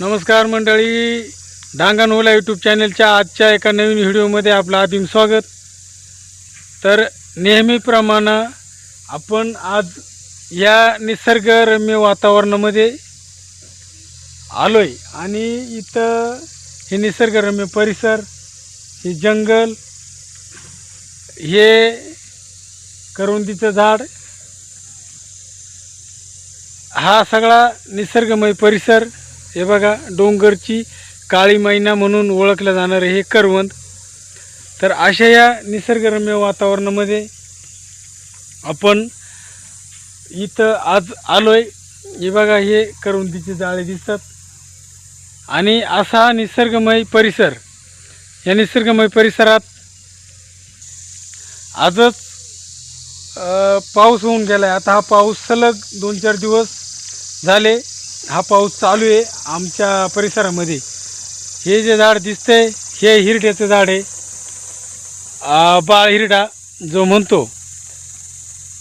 नमस्कार मंडळी डांगण ओला यूट्यूब चॅनलच्या आजच्या एका नवीन व्हिडिओमध्ये आपलं आदिम स्वागत. तर नेहमीप्रमाणे आपण आज या निसर्गरम्य वातावरणामध्ये आलो आहे आणि इथं हे निसर्गरम्य परिसर हे जंगल हे करुंदीचं झाड हा सगळा निसर्गमय परिसर हे बघा डोंगरची काळी मैना म्हणून ओळखलं जाणारं हे करवंद. तर अशा या निसर्गरम्य वातावरणामध्ये आपण इथं आज आलोय. हे बघा हे करवंदीचे जाळे दिसतात. आणि असा निसर्गमय परिसर या निसर्गमय परिसरात आजच पाऊस होऊन गेला आहे आता हा पाऊस सलग दोन चार दिवस झाले. हा पाऊस चालू आहे आमच्या परिसरामध्ये. हे जे झाड दिसतंय हे हिरड्याचं झाड आहे. बाळ हिरडा जो म्हणतो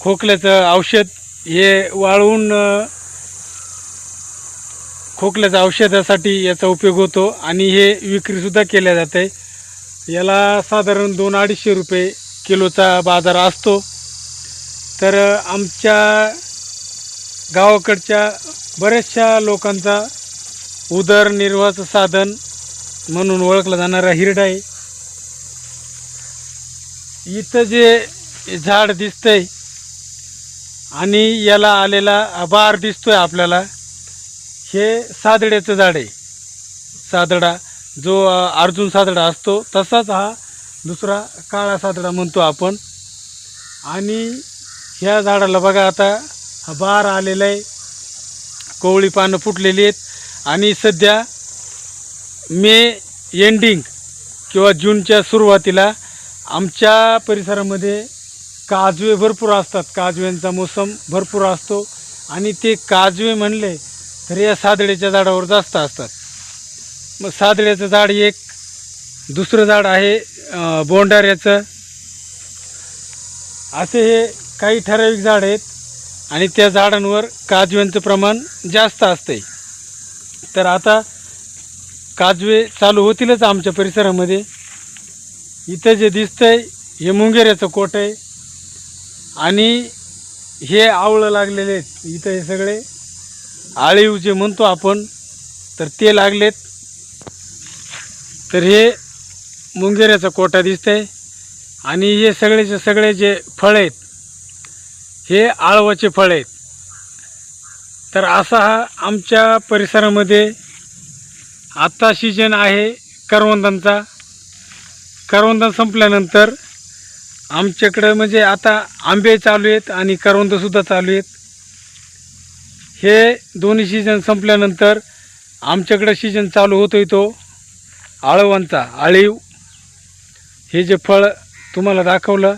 खोकल्याचं औषध हे वाळवून अ, खोकल्याच्या औषधासाठी याचा उपयोग होतो आणि हे विक्रीसुद्धा केल्या जाते याला साधारण दोन अडीचशे रुपये किलोचा बाजार असतो. तर आमच्या गावाकडच्या बऱ्याचशा लोकांचा उदरनिर्वाहाचं साधन म्हणून ओळखला जाणारा हिरडा आहे. इथं जे झाड दिसतंय आणि याला आलेला आभार दिसतोय आपल्याला हे सादड्याचं झाड आहे. सादडा जो अर्जुन सादडा असतो तसाच हा दुसरा काळा सादडा म्हणतो आपण. आणि ह्या झाडाला बघा आता हा बार आलेला आहे. कोवळी पानं फुटलेली आहेत. आणि सध्या मे एंडिंग किंवा जूनच्या सुरुवातीला आमच्या परिसरामध्ये काजवे भरपूर असतात. काजव्यांचा मोसम भरपूर असतो. आणि ते काजवे म्हणले तर या सादळेच्या झाडावर जास्त असतात. मग सादळ्याचं झाड एक दुसरं झाड आहे बोंडाऱ्याचं. असे हे काही ठराविक झाड आहेत. आणि त्या झाडांवर काजव्यांचं प्रमाण जास्त असते तर आता काजवे चालू होतीलच आमच्या परिसरामध्ये. इथं जे दिसतंय हे मुंगेऱ्याचं कोट आहे. आणि हे आवळं लागलेले आहेत इथं हे सगळे. आळीव जे म्हणतो आपण तर ते लागलेत. तर हे मुंगेऱ्याचा कोटा दिसतंय. आणि हे सगळेचे सगळे जे फळ आहेत हे आळवाचे फळ आहेत. तर असा हा आमच्या परिसरामध्ये आत्ता सीजन आहे करवंदांचा. करवंद संपल्यानंतर आमच्याकडं म्हणजे आता आंबे चालू आहेत आणि करवंदसुद्धा चालू आहेत. हे दोन्ही सीजन संपल्यानंतर आमच्याकडं सीजन चालू होतोय तो आळवांचा आळीव. हे जे फळ तुम्हाला दाखवलं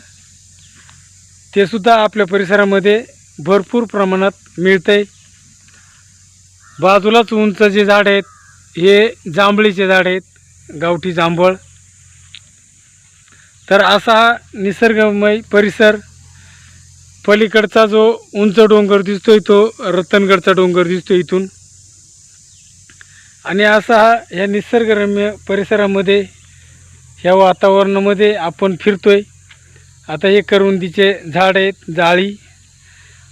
ते सुद्धा आपल्या परिसरामध्ये भरपूर प्रमाणात मिळते बाजूलाच उंच जे झाड आहेत हे जांभळीचे झाड आहेत गावठी जांभळ. तर असा हा निसर्गमय परिसर पलीकडचा जो उंच डोंगर दिसतोय तो रतनगडचा डोंगर दिसतोय इथून. आणि असा हा निसर्गरम्य परिसरामध्ये ह्या वातावरणामध्ये आपण फिरतोय. आता हे करुंदीचे झाड आहेत जाळी.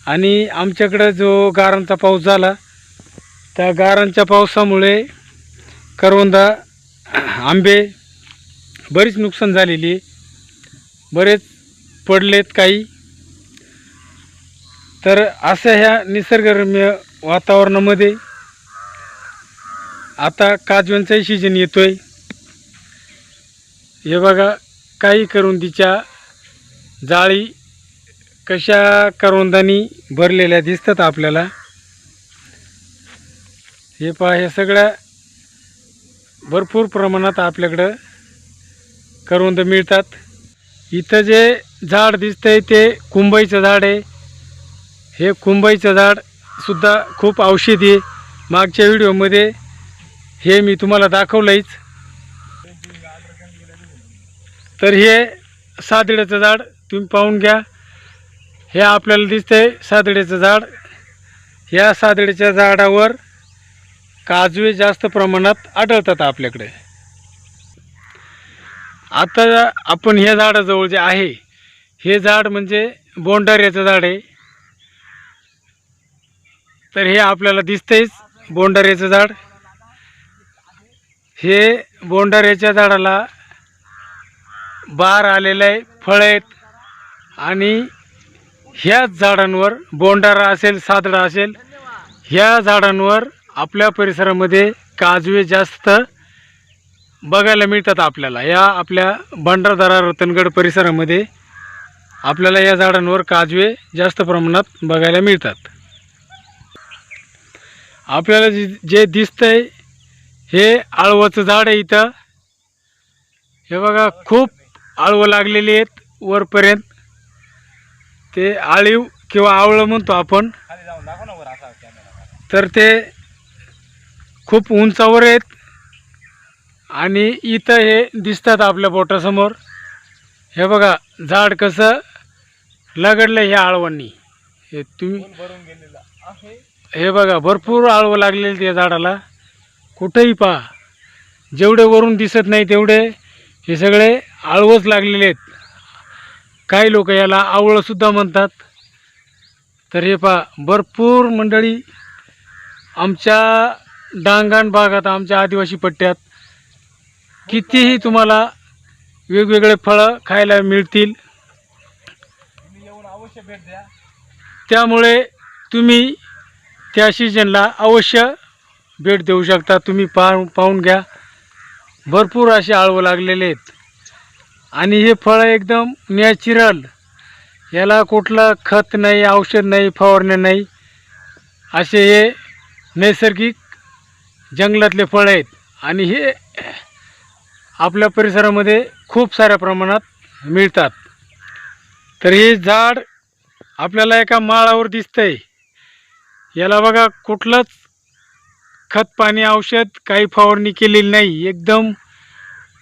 आणि आमच्याकडं जो गारांचा पाऊस झाला त्या गारांच्या पावसामुळे करवंदा आंबे बरीच नुकसान झालेली आहे. बरेच पडलेत काही. तर अशा ह्या निसर्गरम्य वातावरणामध्ये आता काजव्यांचाही सीजन येतोय. हे बघा काही करुंदीच्या जाळी कशा करवंदानी भरलेल्या दिसतात आपल्याला? हे पहा हे सगळ्या भरपूर प्रमाणात आपल्याकडं करवंद मिळतात. इथं जे झाड दिसतंय ते कुंभईचं झाड आहे. हे कुंबईचं झाडसुद्धा खूप औषधी आहे. मागच्या व्हिडिओमध्ये हे मी तुम्हाला दाखवलंच तर हे सादड्याचं झाड तुम्ही पाहून घ्या. हे आपल्याला दिसतंय सादडीचं झाड. ह्या सादडीच्या झाडावर काजवे जास्त प्रमाणात आढळतात आपल्याकडे. आता आपण ह्या झाडाजवळ जे आहे हे झाड म्हणजे बोंडाऱ्याचं झाड आहे. तर हे आपल्याला दिसतंयच बोंडाऱ्याचं झाड. हे बोंडाऱ्याच्या झाडाला बार आलेलं आहे फळ आहेत. आणि ह्याच झाडांवर बोंडारा असेल सादडा असेल ह्या झाडांवर आपल्या परिसरामध्ये काजवे जास्त बघायला मिळतात आपल्याला. या आपल्या भंडारदरा रतनगड परिसरामध्ये आपल्याला या झाडांवर काजवे जास्त प्रमाणात बघायला मिळतात. आपल्याला जे जे दिसतंय हे आळवाचं झाड आहे इथं. हे बघा खूप आळवं लागलेली आहेत वरपर्यंत. ते आळीव किंवा आवळं म्हणतो आपण. तर ते खूप उंचावर आहेत आणि इथं हे दिसतात आपल्या बोटासमोर. हे बघा झाड कसं लगडलं ह्या आळवांनी हे तुम्ही हे बघा भरपूर आळवं लागलेली त्या झाडाला. कुठंही पहा जेवढे वरून दिसत नाही तेवढे हे सगळे आळवच लागलेले आहेत. काही लोक याला आवळंसुद्धा म्हणतात. तर हे पहा भरपूर मंडळी आमच्या डांगण भागात आमच्या आदिवासी पट्ट्यात कितीही तुम्हाला वेगवेगळे फळं खायला मिळतील त्यामुळे तुम्ही त्या सीजनला अवश्य भेट देऊ शकता. तुम्ही पाहून पाहून घ्या. भरपूर असे आळवं लागलेले आहेत. आणि हे फळं एकदम नॅचरल याला कुठलं खत नाही औषध नाही फवारणी नाही. असे हे नैसर्गिक जंगलातले फळं आहेत. आणि हे आपल्या परिसरामध्ये खूप साऱ्या प्रमाणात मिळतात. तर हे झाड आपल्याला एका माळावर दिसतंय. याला बघा कुठलंच खत पाणी औषध काही फवारणी केलेली नाही. एकदम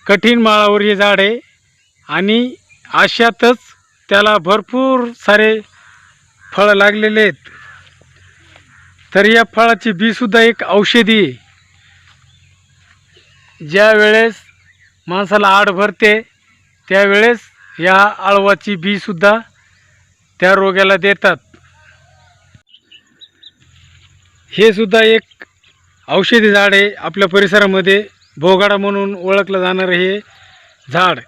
कठीण माळावर हे झाड आहे. आणि अशातच त्याला भरपूर सारे फळं लागलेले आहेत. तर या फळाची बीसुद्धा एक औषधी ज्या वेळेस माणसाला आड भरते त्यावेळेस या आळवाची बीसुद्धा त्या रोग्याला देतात. हे सुद्धा एक औषधी झाड आहे. आपल्या परिसरामध्ये भोगाडा म्हणून ओळखलं जाणारं हे झाड.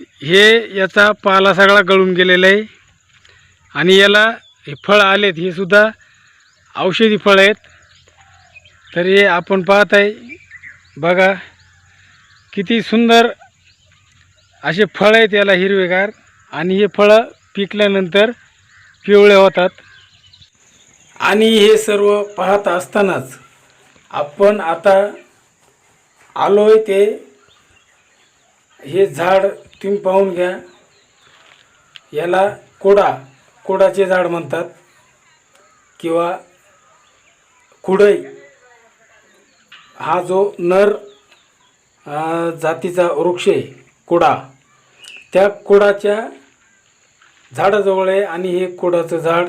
हे याचा पाला सगळा गळून गेलेला आहे. आणि याला हे फळ आलेत हे सुद्धा औषधी फळ आहेत. तर हे आपण पाहत आहे बघा किती सुंदर असे फळं आहेत याला हिरवेगार. आणि हे फळं पिकल्यानंतर पिवळे होतात. आणि हे सर्व पाहत असतानाच आपण आता आलोय ते हे झाड तुम्ही पाहून घ्या. याला कोडा कोडाचे झाड म्हणतात. किंवा कुडई. हा जो नर जातीचा वृक्ष आहे कुडा. त्या कुडाच्या झाडाजवळ आहे आणि हे कुडाचं झाड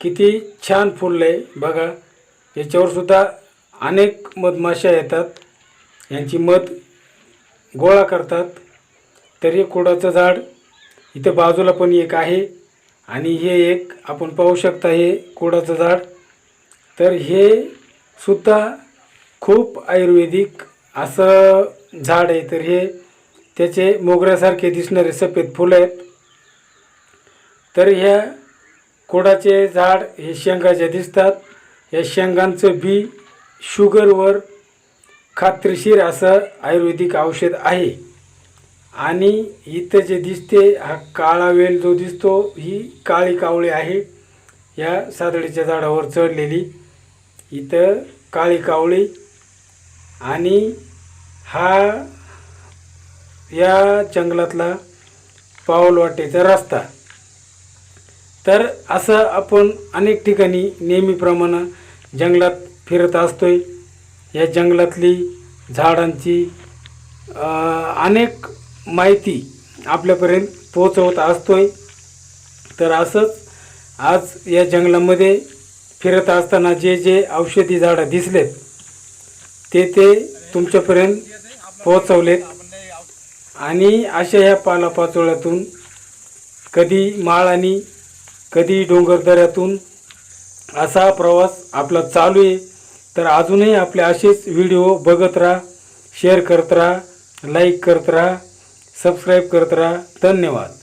किती छान फुललं आहे बघा याच्यावर सुद्धा अनेक मधमाशा येतात. यांची मध गोळा करतात. तर हे कुडाचं झाड इथं बाजूला पण एक आहे. आणि हे एक आपण पाहू शकता हे कुडाचं झाड. तर हे सुद्धा खूप आयुर्वेदिक असं झाड आहे. तर हे त्याचे मोगऱ्यासारखे दिसणारे सफेद फुलं आहेत. तर ह्या कोडाचे झाड हे शेंगाचे दिसतात. या शेंगांचं बी शुगरवर खात्रीशीर असं आयुर्वेदिक औषध आहे. आणि इथं जे दिसते हा काळा वेल जो दिसतो ही काळी कावळी आहे. या सादळीच्या झाडावर चढलेली इथं काळी कावळी आणि हा या जंगलातला पाऊलवाटेचा रस्ता. तर असं आपण अनेक ठिकाणी नेहमीप्रमाणे जंगलात फिरत असतोय. या जंगलातली झाडांची अनेक माहिती आपल्यापर्यंत पोचवत असतोय. तर असंच आज या जंगलामध्ये फिरत असताना जे जे औषधी झाडं दिसलेत ते ते तुमच्यापर्यंत पोहोचवलेत. आणि अशा ह्या पालापाचोळ्यातून कधी माळ आणि कधी डोंगरदऱ्यातून असा प्रवास आपला चालू आहे. तर अजूनही आपले असेच व्हिडिओ बघत राहा शेअर करत राहा लाईक करत राहा. सबस्क्राईब करत राहा. धन्यवाद.